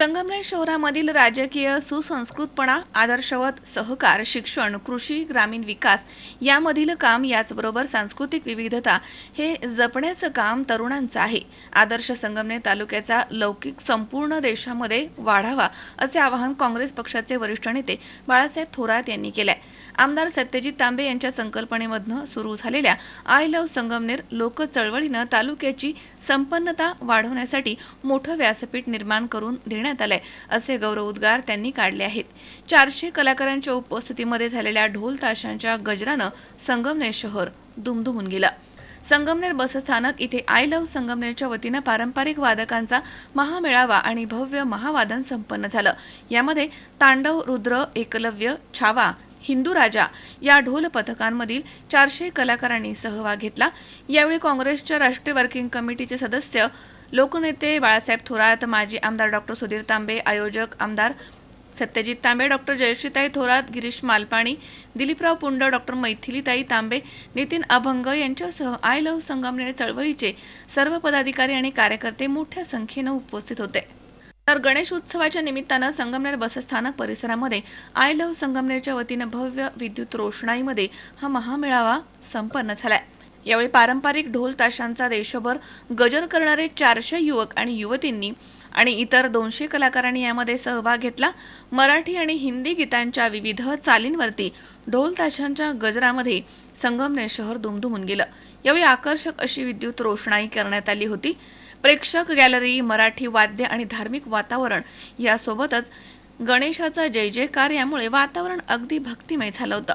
संगमनेर शहरामधील राजकीय सुसंस्कृतपणा आदर्शवत सहकार शिक्षण कृषी ग्रामीण विकास यामधील काम याचबरोबर सांस्कृतिक विविधता हे जपण्याचं काम तरुणांचं आहे. आदर्श संगमनेर तालुक्याचा लौकिक संपूर्ण देशामध्ये वाढावा असे आवाहन काँग्रेस पक्षाचे वरिष्ठ नेते बाळासाहेब थोरात यांनी केलंय. आमदार सत्यजित तांबे यांच्या संकल्पनेमधनं सुरू झालेल्या आय लव्ह संगमनेर लोक चळवळीनं तालुक्याची संपन्नता वाढवण्यासाठी मोठं व्यासपीठ निर्माण करून देण्यात घेण्यात आलंय असे गौरव उद्गार त्यांनी काढले आहेत. चारशे कलाकारांच्या उपस्थितीमध्ये झालेल्या ढोल ताशांच्या गजरानं संगमनेर शहर दुमदुमून गेलं. संगमनेर बसस्थानक इथे आय लव्ह संगमनेरच्या वतीनं पारंपरिक वादकांचा महामेळावा आणि भव्य महावादन संपन्न झालं. यामध्ये तांडव रुद्र एकलव्य छावा हिंदू राजा या ढोल पथकांमधील चारशे कलाकारांनी सहभाग घेतला. यावेळी काँग्रेसच्या राष्ट्रीय वर्किंग कमिटीचे सदस्य लोकनेते बाळासाहेब थोरात माजी आमदार डॉक्टर सुधीर तांबे आयोजक आमदार सत्यजित तांबे डॉक्टर जयश्रीताई थोरात गिरीश मालपाणी दिलीपराव पुंड डॉक्टर मैथिलीताई तांबे नितीन अभंग यांच्यासह आय लव्ह संगमनेर चळवळीचे सर्व पदाधिकारी आणि कार्यकर्ते मोठ्या संख्येनं उपस्थित होते. तर गणेश उत्सवाच्या निमित्तानं संगमनेर बसस्थानक परिसरामध्ये आय लव्ह संगमनेरच्या वतीनं भव्य विद्युत रोषणाईमध्ये हा महामेळावा संपन्न झालाय. यावेळी पारंपरिक ढोल ताशांचा देशभर गजर करणारे चारशे युवक आणि युवतींनी आणि इतर दोनशे कलाकारांनी यामध्ये सहभाग घेतला. मराठी आणि हिंदी गीतांच्या विविध चालींवरती ढोल ताशांच्या गजरामध्ये संगमनेर शहर दुमदुमून गेलं. यावेळी आकर्षक अशी विद्युत रोषणाई करण्यात आली होती. प्रेक्षक गॅलरी मराठी वाद्य आणि धार्मिक वातावरण यासोबतच गणेशाचा जय जयकार यामुळे वातावरण अगदी भक्तिमय झालं होतं.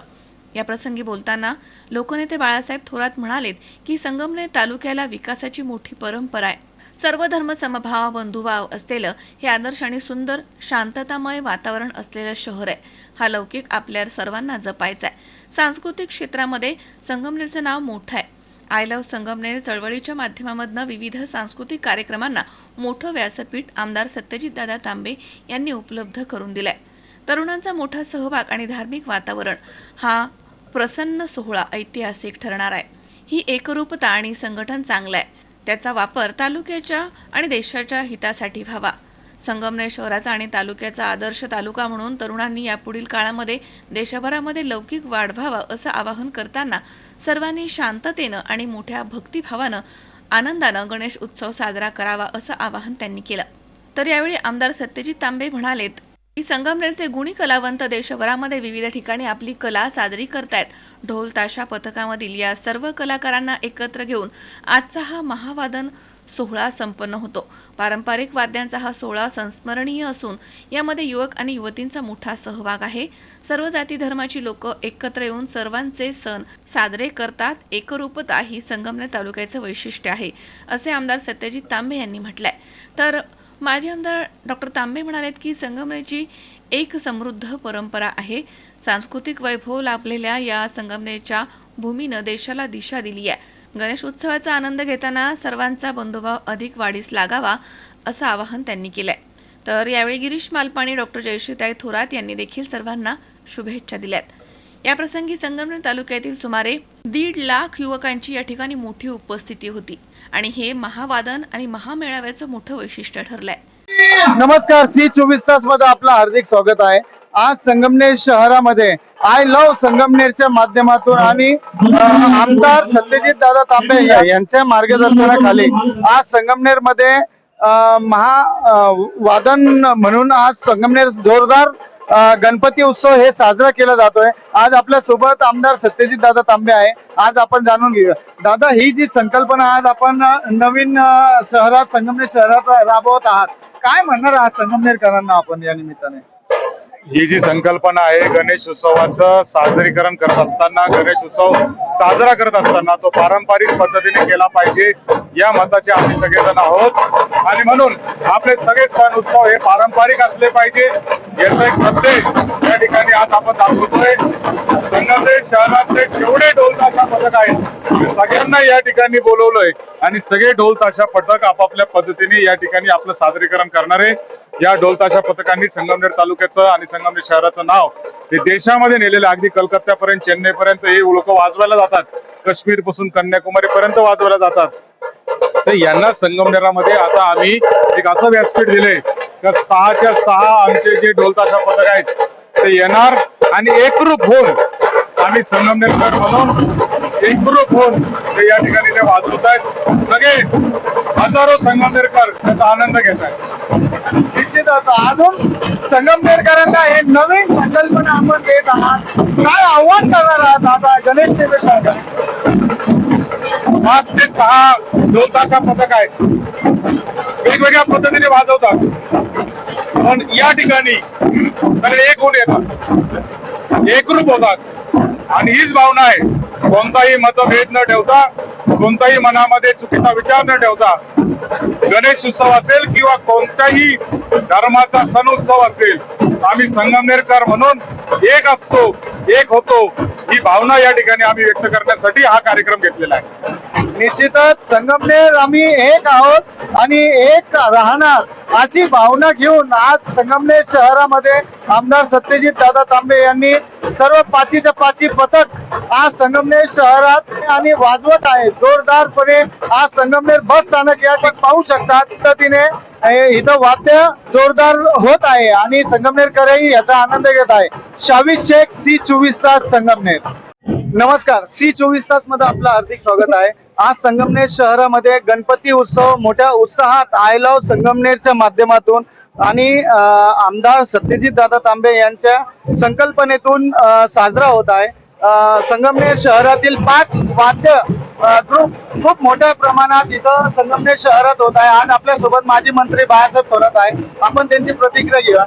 या प्रसंगी बोलताना लोकनेते बाळासाहेब थोरात म्हणालेत की संगमनेर तालुक्याला विकासाची मोठी परंपरा आहे. सर्व धर्म समभाव बंधुभाव असलेलं हे आदर्श आणि सुंदर शांततामय वातावरण असलेलं शहर आहे. हा लौकिक आपल्या सर्वांना जपायचा आहे. सांस्कृतिक क्षेत्रामध्ये संगमनेरचं नाव मोठं आहे. आय लव्ह संगमनेर चळवळीच्या माध्यमामधनं विविध सांस्कृतिक कार्यक्रमांना मोठं व्यासपीठ आमदार सत्यजितदादा तांबे यांनी उपलब्ध करून दिलंय. तरुणांचा मोठा सहभाग आणि धार्मिक वातावरण हा प्रसन्न सोहळा ऐतिहासिक ठरणार आहे. ही एकरूपता आणि संघटन चांगलं आहे त्याचा वापर तालुक्याच्या आणि देशाच्या हितासाठी व्हावा. संगमनेर शहराचा आणि तालुक्याचा आदर्श तालुका म्हणून तरुणांनी यापुढील काळामध्ये देशभरामध्ये लौकिक वाढ व्हावा असं आवाहन करताना सर्वांनी शांततेनं आणि मोठ्या भक्तिभावानं आनंदानं गणेश उत्सव साजरा करावा असं आवाहन त्यांनी केलं. तर यावेळी आमदार सत्यजित तांबे म्हणालेत संगमनेरचे गुणी कलावंत देशभरामध्ये विविध ठिकाणी आपली कला सादरी करतायत. ढोल ताशा पथकामधील या सर्व कलाकारांना एकत्र घेऊन आजचा हा महावादन सोहळा संपन्न होतो. पारंपरिक वाद्यांचा हा सोहळा संस्मरणीय असून यामध्ये युवक आणि युवतींचा मोठा सहभाग आहे. सर्व जाती धर्माची लोक एकत्र येऊन सर्वांचे सण साजरे करतात. एकरूपता ही संगमनेर तालुक्याचं वैशिष्ट्य आहे असे आमदार सत्यजित तांबे यांनी म्हटलंय. तर माजी आमदार डॉक्टर तांबे म्हणालेत की संगमनेरची एक समृद्ध परंपरा आहे. सांस्कृतिक वैभव लाभलेल्या या संगमनेरच्या भूमीनं देशाला दिशा दिली आहे. गणेश उत्सवाचा आनंद घेताना सर्वांचा बंधुभाव अधिक वाढीस लागावा असं आवाहन त्यांनी केलंय. तर यावेळी गिरीश मालपाणी डॉक्टर जयश्रीताई थोरात यांनी देखील सर्वांना शुभेच्छा दिल्यात. याप्रसंगी संगमनेर तालुक्यातील सुमारे दीड लाख युवकांची या ठिकाणी मोठी उपस्थिती होती. आणि हे महावादन आणि महामेळाव्याचं मोठं वैशिष्ट्य ठरलंय. नमस्कार सी चोवीस तासमध्ये आपलं हार्दिक स्वागत आहे. आज संगमनेर शहरामध्ये आय लव्ह संगमनेरच्या माध्यमातून आणि आमदार सत्यजित दादा तांबे यांच्या मार्गदर्शनाखाली आज संगमनेरमध्ये महा वादन म्हणून आज संगमनेर जोरदार गणपती उत्सव हे साजरा केला जातोय. आज आपल्यासोबत आमदार सत्यजित दादा तांबे आहे. आज आपण जाणून घेऊया. दादा ही जी संकल्पना आज आपण नवीन शहरात संगमनेर शहरात राबवत आहात. काय म्हणणार आहात संगमनेरकरांना आपण या निमित्ताने? ही जी संकल्पना आहे गणेश उत्सवाचं साजरीकरण करत असताना गणेश उत्सव साजरा करत असताना तो पारंपरिक पद्धतीने केला पाहिजे या मताचे आम्ही सगळेजण आहोत. आणि म्हणून आपले सगळे सण उत्सव हे पारंपरिक असले पाहिजे याचं एक प्रत्येक या ठिकाणी आज आपण दाखवतोय. संगमनेर शहरातले जेवढे ढोल ताशा पथक आहेत सगळ्यांना या ठिकाणी बोलवलंय. आणि सगळे ढोल ताशा पथक आपापल्या पद्धतीने या ठिकाणी आपलं सादरीकरण आहे या ढोलताशा पथकांनी संगमनेर तालुक्याचं आणि संगमनेर शहराचं नाव ते देशामध्ये नेलेलं आहे. अगदी कलकत्त्यापर्यंत चेन्नईपर्यंत हे लोक वाजवायला जातात काश्मीरपासून कन्याकुमारी पर्यंत वाजवायला जातात तर यांना संगमनेरामध्ये आता आम्ही एक असं व्यासपीठ दिले का सहाच्या सहा आमचे जे ढोलताशा पथक आहेत ते येणार आणि एकरूप होऊन आम्ही संगमनेरकर म्हणून इम्प्रूव्ह होऊन ते या ठिकाणी ते वाजवत आहेत. सगळे हजारो संगमनेरकर त्याचा आनंद घेत आहेत. निश्चितच अजून संगमनेरकरांना हे नवीन संकल्पना आपण देत आहात. काय आव्हान करणार आहात आता गणेश देवेकर पाच ते सहा दोन तासा पथक आहेत वेगवेगळ्या पद्धतीने वाजवतात. पण या ठिकाणी सगळे एक होऊन येतात. एकरूप होतात. आणि हीच भावना आहे. कोणताही मतभेद न ठेवता कोणताही मनामध्ये चुकीचा विचार न ठेवता गणेश उत्सव असेल किंवा कोणत्याही धर्माचा सण उत्सव असेल आम्ही संगमनेरकर म्हणून एक असतो. एक होतो ही भावना या ठिकाणी आम्ही व्यक्त करण्यासाठी हा कार्यक्रम घेतलेला आहे. निश्चितच संगमनेर आम्ही एक आहोत आणि एक राहणार अशी भावना घेऊन आज संगमनेर शहरामध्ये आमदार सत्यजित दादा तांबे यांनी सर्व पाचीच्या पाची पथक आज संगमनेर शहरात आणि वाजवत आहे जोरदारपणे आज संगमनेर बस स्थानक या ठिकाणी पाहू शकतात. पद्धतीने इथं वाद्य जोरदार होत आहे आणि संगमनेरकरही याचा आनंद घेत आहे. शावीस शेख सी चोवीस तास संगमनेर. नमस्कार. सी चोवीस तासमध्ये आपलं हार्दिक स्वागत आहे. आज संगमनेर शहरामध्ये गणपती उत्सव मोठ्या उत्साहात आय लव्ह संगमनेरच्या माध्यमातून आणि आमदार सत्यजित दादा तांबे यांच्या संकल्पनेतून साजरा होत आहे. संगमनेर शहरातील पाच वाद्य ग्रुप खूप मोठ्या प्रमाणात इथं संगमनेर शहरात होत आहे आज आपल्यासोबत माजी मंत्री बाळासाहेब थोरात आहे आपण त्यांची प्रतिक्रिया घेऊया.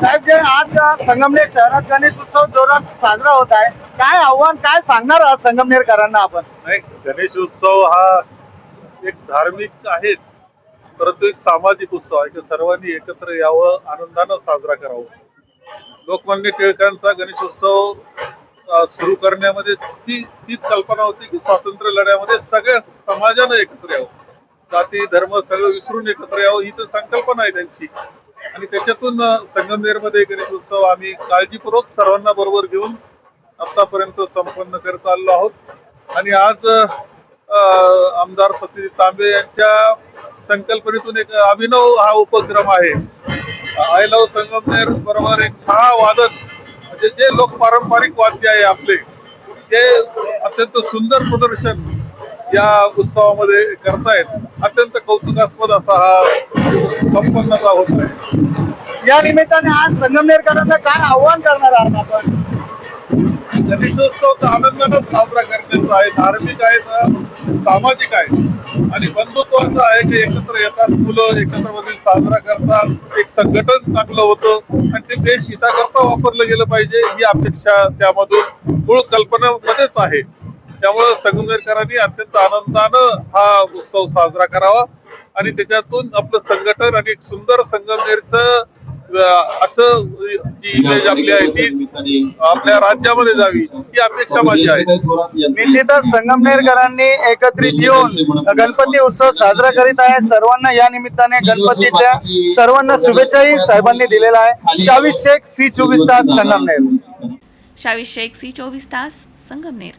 साहेब जे आज संगमनेर शहरात गणेश उत्सव जोरात साजरा होत आहे काय आव्हान काय सांगणार आज संगमनेरकरांना आपण? नाही गणेश उत्सव हा एक धार्मिक आहेच. परंतु एक सामाजिक उत्सव आहे की सर्वांनी एकत्र यावं आनंदानं साजरा करावं. लोकमान्य टिळकांचा गणेश उत्सव सुरू करण्यामध्ये ती तीच कल्पना होती की स्वातंत्र्य लढ्यामध्ये सगळ्या समाजानं एकत्र यावं. जाती धर्म सगळं विसरून एकत्र यावं ही तर संकल्पना आहे त्यांची. आणि त्याच्यातून संगमनेरमध्ये गणेश उत्सव आम्ही काळजीपूर्वक सर्वांना बरोबर घेऊन आतापर्यंत संपन्न करत आलो आहोत. आणि आज आमदार सत्यजित तांबे यांच्या संकल्पनेतून एक अभिनव हा उपक्रम आहे. आय लव्ह संगमनेर बरोबर एक महावादन जे जे लोक पारंपरिक वाद्य आहे आपले ते अत्यंत सुंदर प्रदर्शन या उत्सवामध्ये करतायत. अत्यंत कौतुकास्पद असा हा संपन्नता होत आहे. या निमित्ताने आज संगमनेरकरांना काय आव्हान करणार आहात आपण? गणेशोत्सव तर आनंदानं साजरा करण्याचा आहे धार्मिक आहे तर सामाजिक आहे. आणि बंधुत्वाचं आहे की एकत्र येतात मुलं एकत्रमध्ये साजरा करतात. एक संघटन चांगलं होतं. आणि ते देश हिताकरता वापरलं गेलं पाहिजे ही अपेक्षा त्यामधून मूळ कल्पनेमध्येच आहे. त्यामुळे संगमनेरकरांनी अत्यंत आनंदानं हा उत्सव साजरा करावा. आणि त्याच्यातून आपलं संघटन आणि एक सुंदर संगमनेरचं असं जी इमेज आपली आहे ती आपल्या राज्यामध्ये जावी ही अपेक्षा माझी आहे. निश्चितच संगमनेरकरांनी एकत्रित येऊन गणपती उत्सव साजरा करीत आहे. सर्वांना या निमित्ताने गणपतीच्या सर्वांना शुभेच्छाही साहेबांनी दिलेल्या आहे. शावीस शेख सी चोवीस तास संगमनेर. शावीस शेख सी चोवीस तास संगमनेर.